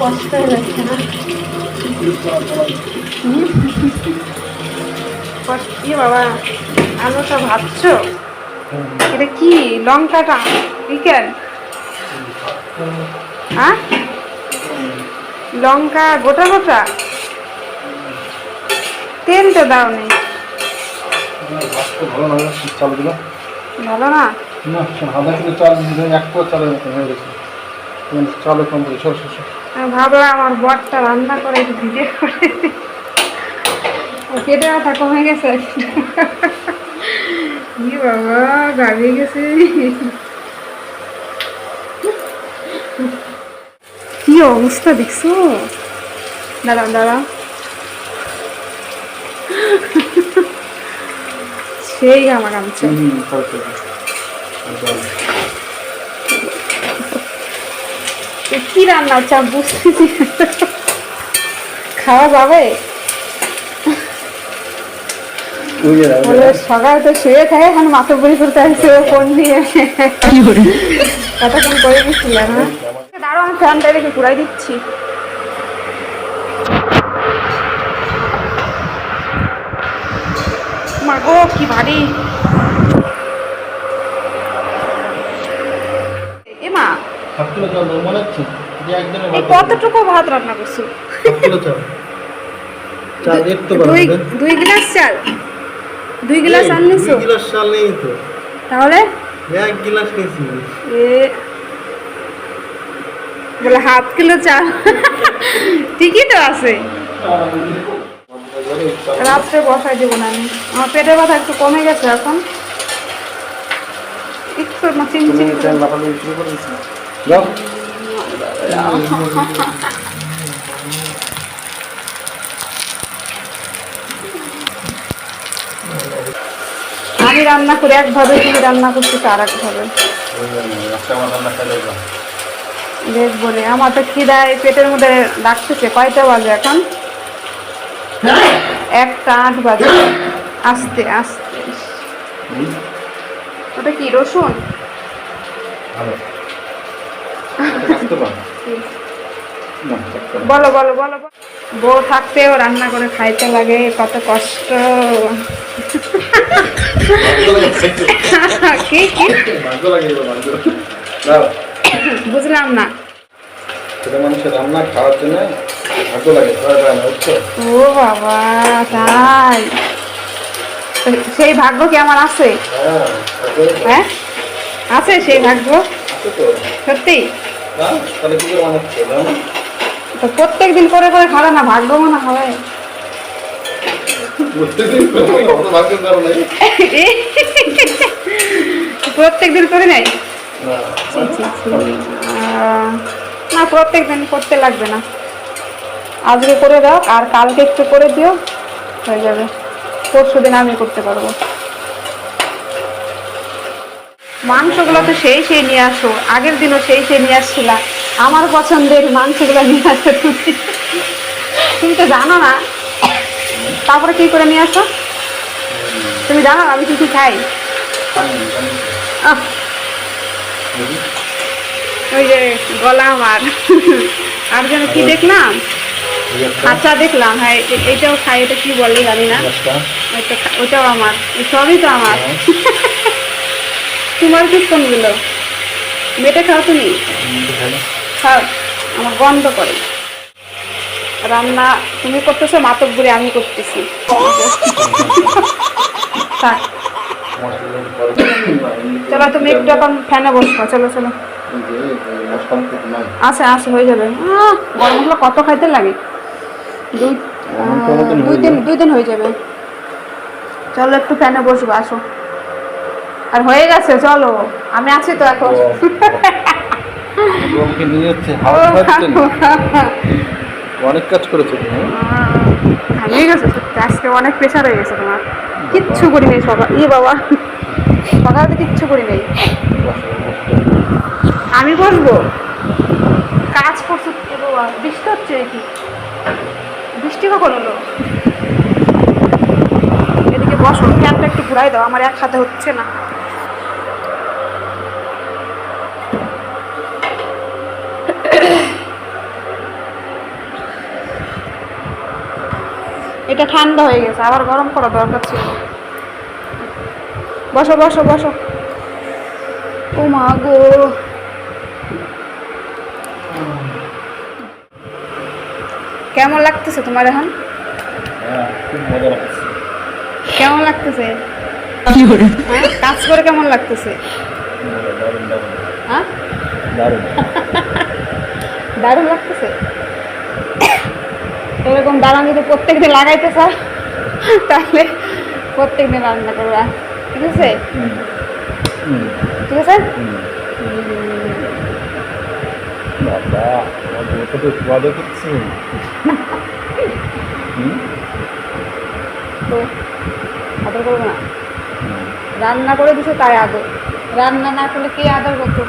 না বাবা ভাবছ? এটা কি? লঙ্কাটা? হ্যাঁ? লঙ্কা গোটা গোটা? তেল তো দাও নেই ভালো না? না আধা কিলো চাল এক চালের মতো হয়ে গেছে। চালের কম সর সর ভাবলাম আমার বরটা রান্না করে একটু ভিডিও করে পেটে ব্যথা কমে গেছে। কি বাবা গাড়িয়ে গেছে। কি অবস্থা দেখছ? দাঁড়াও দাঁড়াও। সেই আমার আমছে কি রান্না চাপ বুঝতেছি খাওয়া যাবে? সকালে তো শুয়ে থাকে এখন মাথা বই করতে আসছে ফোন দিয়ে করে? দিচ্ছিলাম না দাঁড়াও আমি ফ্যানটা রেখে ঘুরাই দিচ্ছি। মা গো কি ভারী সাত কিলো চাল দেবো মনে হচ্ছে যে একদিনে এই ভাত কতটুকু ভাত রান্না করছ। চাল। চাল একটু দুই দুই গ্লাস চাল। দুই গ্লাস দুই গিলাস চাল নেই তো। তাহলে? এক গিলাস নিয়েছি এ বলে হাফ কিলো চাল। ঠিকই তো আছে। রাত্রে বসাই দেবো না আমি। আমার পেটের ব্যথা একটু কমে গেছে এখন। একটু না যাও আমি রান্না করে একভাবে তুমি রান্না করছি আর একভাবে। বেশ বলে আমার তো খিদায় পেটের মধ্যে ডাকতেছে কয়টা বাজে এখন? একটা আট বাজে। আস্তে আস্তে। ওটা কি রসুন? বলো বলো বলো। বউ থাকতেও রান্না করে খাইতে লাগে কত কষ্ট। কি কি? বুঝলাম না। ছেলে মানুষের রান্না খাওয়ার জন্য ভাগ্য লাগে সবাই পায় না বুঝছ ও বাবা তাই। সেই ভাগ্য কি আমার আছে? হ্যাঁ হ্যাঁ? আছে সেই ভাগ্য? সত্যি? তো প্রত্যেক দিন করে করে খাবে না ভাগ্য মনে হবে প্রত্যেক দিন করে নেই না। প্রত্যেক দিন করতে লাগবে না। আজকে করে দাও আর কালকে একটু করে দিও হয়ে যাবে। পরশু দিন আমি করতে পারব। মাংসগুলো তো সেই সেই নিয়ে আসো আগের দিনও সেই সেই নিয়ে আসছিলা। আমার পছন্দের মাংসগুলো নিয়ে আসো তুমি। তুমি তো জানো না। তারপরে কি করে নিয়ে আসো? তুমি জানো আমি কি কি খাই? ওই যে গলা আমার। আর যেন কি দেখলাম? আচ্ছা দেখলাম হ্যাঁ এ- এইটাও খাই এটা কি বলে জানি না। ওইটা খা- ওইটাও আমার সবই তো আমার। তোমার কি কোনগুলো মেটে খাও তুমি খাও আমার গন্ধ করে। রান্না তুমি করতেছো মাতক বুড়ি আমি করতেছি। চলো তুমি একটু এখন ফ্যানে বসবো চলো চলো। আছে আছে হয়ে যাবে। গরম মশলা কত খাইতে লাগে? দুই দুই দিন দুই দিন হয়ে যাবে। চলো একটু ফ্যানে বসবো আসো। আর হয়ে গেছে চলো। আমি আছি তো এখন। অনেক কাজ করেছে তুমি হ্যাঁ? হয়ে গেছে আজকে অনেক প্রেশার হয়ে গেছে তোমার। কিচ্ছু করি নেই সকাল বাবা সকালে তো কিচ্ছু করি নেই আমি বসবো। কাজ করছ বাবা বৃষ্টি হচ্ছে কি বৃষ্টি কখন হলো? এদিকে বসো ফ্যানটা একটু ঘুরাই দাও আমার এক হাতে হচ্ছে না। এটা ঠান্ডা হয়ে গেছে আবার গরম করা দরকার ছিল। বসো বসো বসো। ও মা গো। কেমন লাগতেছে তোমার এখন? হ্যাঁ খুব মজা লাগছে কেমন লাগতেছে? হ্যাঁ কাজ করে কেমন লাগতেছে? দারুণ দারুণ। হ্যাঁ? দারুণ। দারুণ লাগতেছে? এরকম দাঁড়ান যদি প্রত্যেক দিন লাগাইতে চাও তাহলে প্রত্যেক দিন রান্না। করবা ঠিক আছে? ঠিক আছে? তো আদর করব না। রান্না করে দিছে তাই আদর। রান্না না করলে কে আদর করতো?